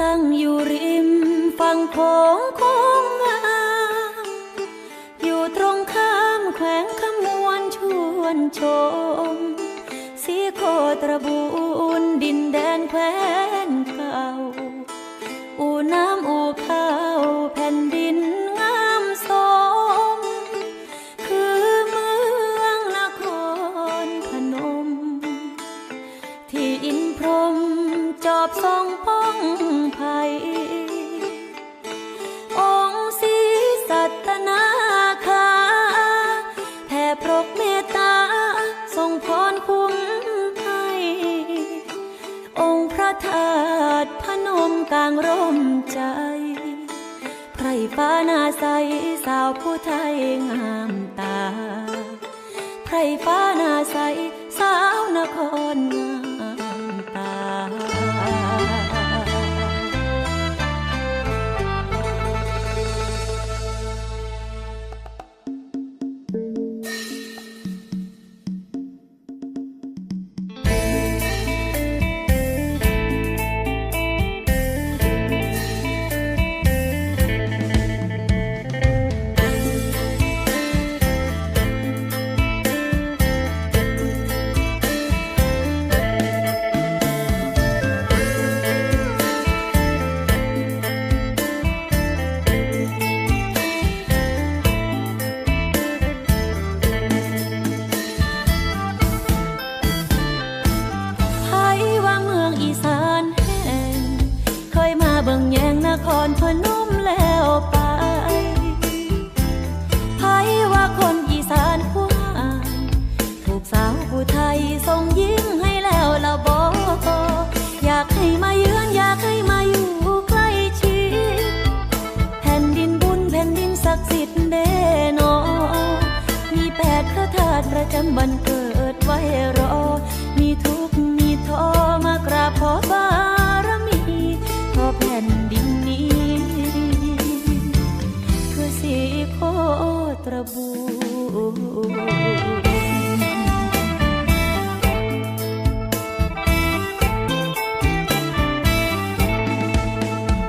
ตั้งอยู่ริมฝั่งโขงโค้งงามอยู่ตรงข้ามแขวงขมวนชวนชม สีโคตรบูนดินแดนแคว้ กลางร่มใจไพรฟ้าหน้าใสสาวผู้ไทยงามตาไพรฟ้าหน้าใสสาวนครงาม เคยมาเบิ่งแยงนครพนมแล้วไปไผว่าคนอีสานผู้อ่านถูกสาวผู้ไทยส่งยิ้มให้แล้วละบออยากให้มาเยือนอยากให้มาอยู่ใกล้ชิดแผ่นดินบุญแผ่นดินศักดิ์สิทธิ์เด้นอมีแปดพระธาตุประจำวันเกิดไว้รอ บู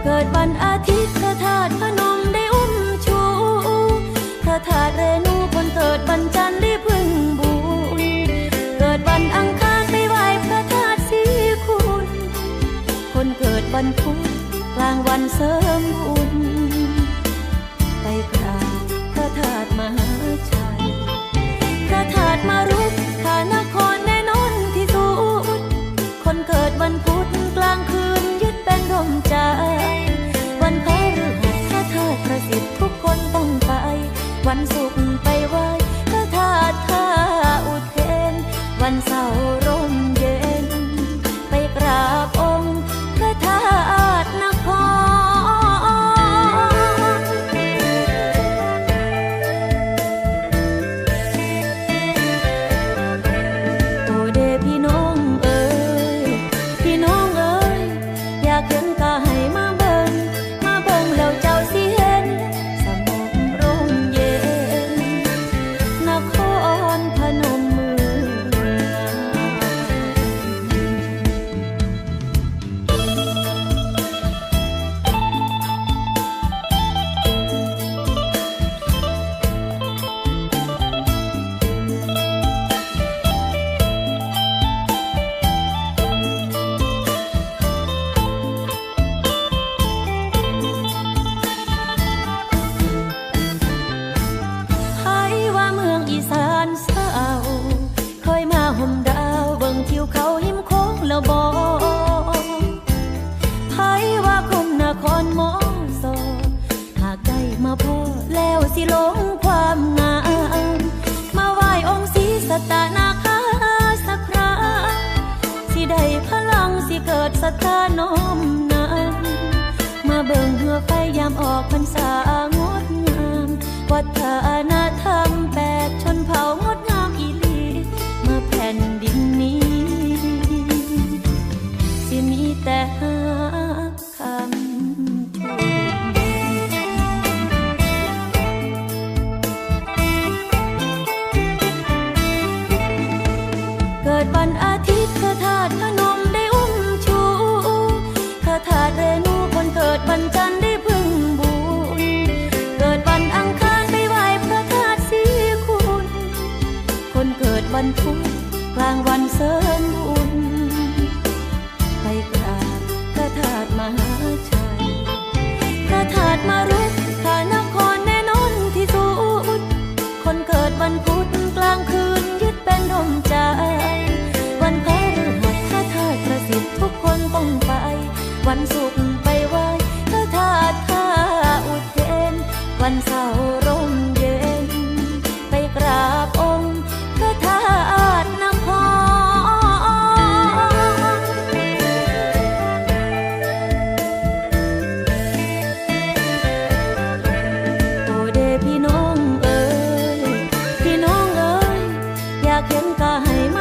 เกิดวันอาทิตย์พระธาตุพนมได้อุ้มชูพระธาตุเรนูคนเกิดวันจันทร์ได้พึ่งบุญเกิดวันอังคารไปไหว้พระธาตุศรีคุณ คนเกิดวันพุธกลางวันเสริมบุญไปกราบ ธาตุมหาชัย พระธาตุมารุกขานครแน่นอนที่สุด คนเกิดวันพุธกลางคืนยึดเป็นร่มใจ วันพฤหัสพระธาตุประสิทธิ์ทุกคนต้องไป วันศุกร์ไปไหว้พระธาตุท่าอุเทน วันเสาร์ สิลงความงามมาไหว้องค์ศรีสัตนาคาสักคราสิได้พลังสิเกิดศรัทธาน้อมนมาเบิ่งเหือไฟยามออกพรรษางดงามวัฒนธรรมแปดชนเผ่างดงามอีลีเมื่อแผ่นดินนี้ สิมีแต่ เกิดวันอาทิตย์เธอธาตุพนมได้อุ้มชูเธอธาตุเรนูคนเกิดวันจันทร์ได้พึ่งบุญเกิดวันอังคารไปไหว้พระธาตุสีคุณคนเกิดวันพุธกลางวันเสริมบุญไปกราบพระธาตุมหาชัยพระธาตุมารุกันเสาร์ร่มเย็น ไปกราบองค์พระธาตุนครโอเดพี่น้องเอ๋ยพี่น้องเอ๋ยอยากเห็นกายมา